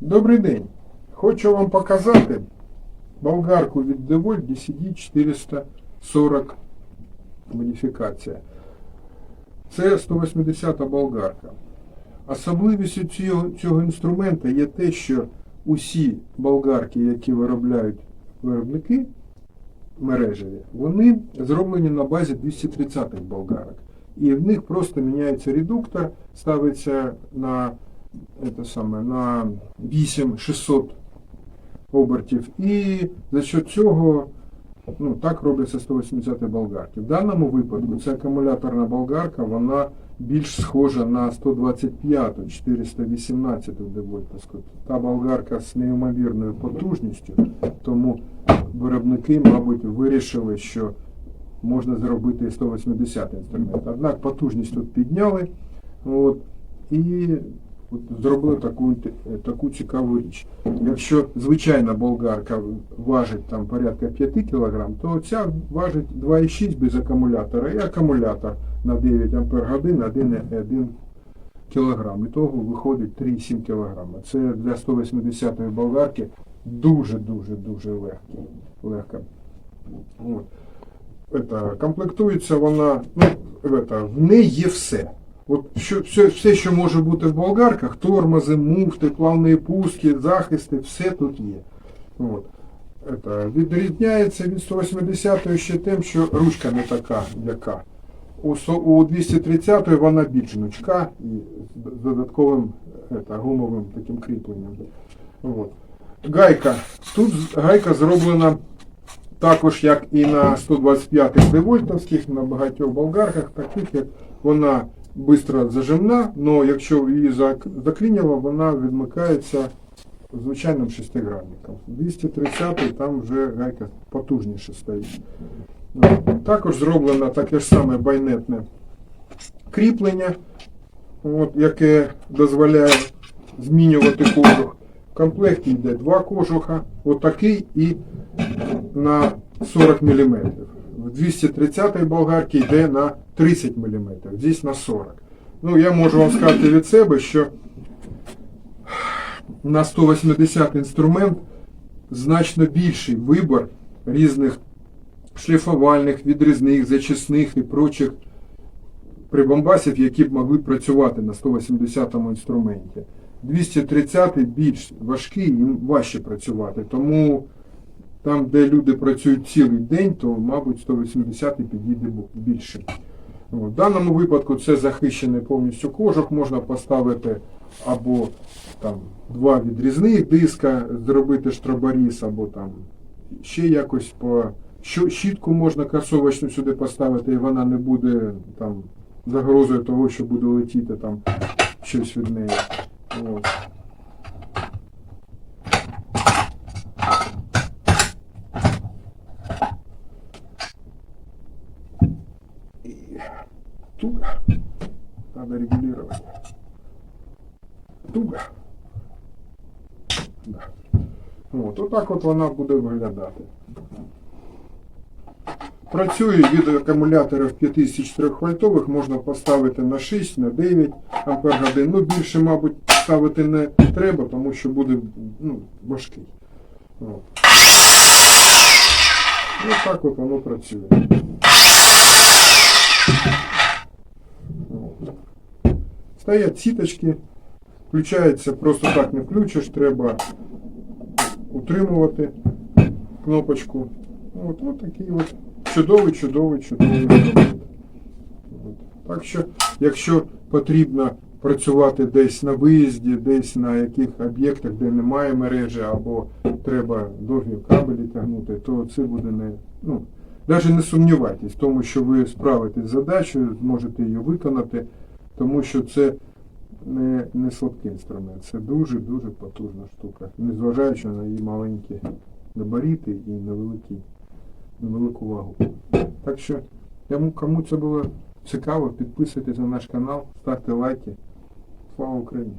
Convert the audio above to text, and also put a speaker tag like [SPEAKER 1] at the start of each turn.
[SPEAKER 1] Добрий день. Хочу вам показати болгарку від DeWalt DCD 440 модифікація. Це 180 болгарка. Особливістю цього, цього інструмента є те, що усі болгарки, які виробляють виробники мережеві, вони зроблені на базі 230-х болгарок. І в них просто міняється редуктор, ставиться на, это саме, на 8600 обертів. І за счет цього ну, так робляться 180 болгарки. В даному випадку ця акумуляторна болгарка, вона більш схожа на 125 418 девольтовську. Та болгарка з неймовірною потужністю, тому виробники, мабуть, вирішили, що можна зробити 180 інструмент. Однак потужність тут підняли от, і зробили таку, таку цікаву річ. Якщо звичайна болгарка важить там порядка 5 кг, то ця важить 2,6 без акумулятора і акумулятор на 9 Ампер годин 1,1 кг. І того виходить 3,7 кг. Це для 180-ї болгарки дуже-дуже дуже легкі. легко. От. Это, комплектується вона, ну, это, в неї є все. От що, все, все, що може бути в болгарках, тормози, муфти, плавні пуски, захисти, все тут є. От. Это, відрізняється від 180 ще тим, що ручка не така м'яка. У, со- у 230 вона більш гнучка і з додатковим это, гумовим таким кріпленням. От. Гайка. Тут гайка зроблена також як і на 125-х девольтовських, на багатьох болгарках, таких як вона швидко зажимна, але якщо її зак- заклинило, вона відмикається звичайним шестигранником. 230-й там вже гайка потужніше стоїть. Також зроблено таке ж саме байнетне кріплення, от, яке дозволяє змінювати кожух. В комплекті йде два кожуха, отакий і на 40 мм. В 230-й болгарці йде на 30 мм, здесь на 40. Ну, я можу вам сказати від себе, що на 180 інструмент значно більший вибір різних шліфувальних, відрізних, зачисних і прочих прибамбасів, які б могли працювати на 180 інструменті. 230 більш важкий, їм важче працювати. Тому там, де люди працюють цілий день, то, мабуть, 180 підійде більше. В даному випадку це захищений повністю кожух, можна поставити або там два відрізних диска, зробити штробаріс, або там ще якось по щітку можна касовочну сюди поставити, і вона не буде там загрозою того, що буде летіти там щось від неї. От. Туго. Надо регулировать. Туго. Да. От, отак от вона буде виглядати. Працює від акумуляторів 54 вольтових, можна поставити на 6, на 9 ампер годин. Ну, більше, мабуть, ставити не треба, тому що буде ну, важкий. От. Ось так от воно працює. Стоять сіточки, включається, просто так не включиш, треба утримувати кнопочку. От, от такий от чудовий, чудовий, чудовий. От. Так що, якщо потрібно працювати десь на виїзді, десь на яких об'єктах, де немає мережі, або треба довгі кабелі тягнути, то це буде не. Ну, навіть не сумнівайтесь в тому, що ви справитесь з задачею, зможете її виконати, тому що це не, не слабкий інструмент, це дуже-дуже потужна штука, незважаючи на її маленькі габарити і невеликі, невелику вагу. Так що, кому це було цікаво, підписуйтесь на наш канал, ставте лайки. Слава Україні!